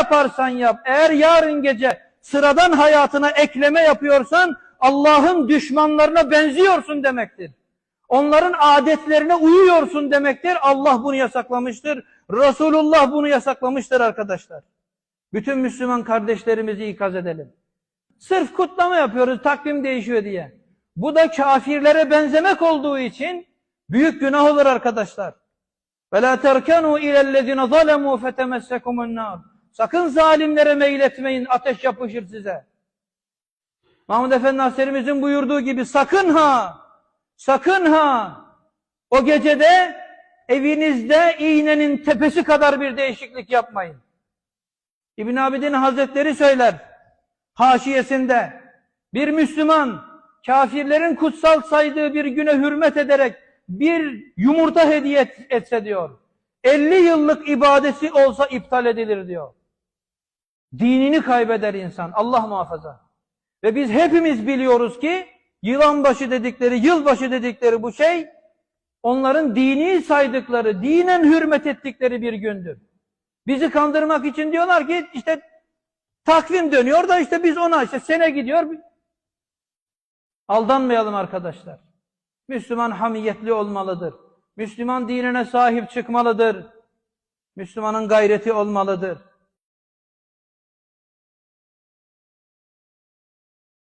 yaparsan yap, eğer yarın gece sıradan hayatına ekleme yapıyorsan Allah'ın düşmanlarına benziyorsun demektir. Onların adetlerine uyuyorsun demektir. Allah bunu yasaklamıştır. Resulullah bunu yasaklamıştır arkadaşlar. Bütün Müslüman kardeşlerimizi ikaz edelim. Sırf kutlama yapıyoruz takvim değişiyor diye. Bu da kafirlere benzemek olduğu için büyük günah olur arkadaşlar. وَلَا تَرْكَنُوا اِلَى الَّذِينَ ظَلَمُوا فَتَمَسَّكُمُ النَّارِ Sakın zalimlere meyletmeyin, ateş yapışır size. Mahmud Efendi Hazretlerimizin buyurduğu gibi sakın ha, sakın ha, o gecede evinizde iğnenin tepesi kadar bir değişiklik yapmayın. İbn Abidin Hazretleri söyler, haşiyesinde, bir Müslüman, kafirlerin kutsal saydığı bir güne hürmet ederek bir yumurta hediye et- etse diyor. 50 yıllık ibadeti olsa iptal edilir diyor. Dinini kaybeder insan. Allah muhafaza. Ve biz hepimiz biliyoruz ki yılanbaşı dedikleri, yılbaşı dedikleri bu şey onların dini saydıkları, dinen hürmet ettikleri bir gündür. Bizi kandırmak için diyorlar ki işte takvim dönüyor da işte biz ona işte sene gidiyor. Aldanmayalım arkadaşlar. Müslüman hamiyetli olmalıdır. Müslüman dinine sahip çıkmalıdır. Müslümanın gayreti olmalıdır.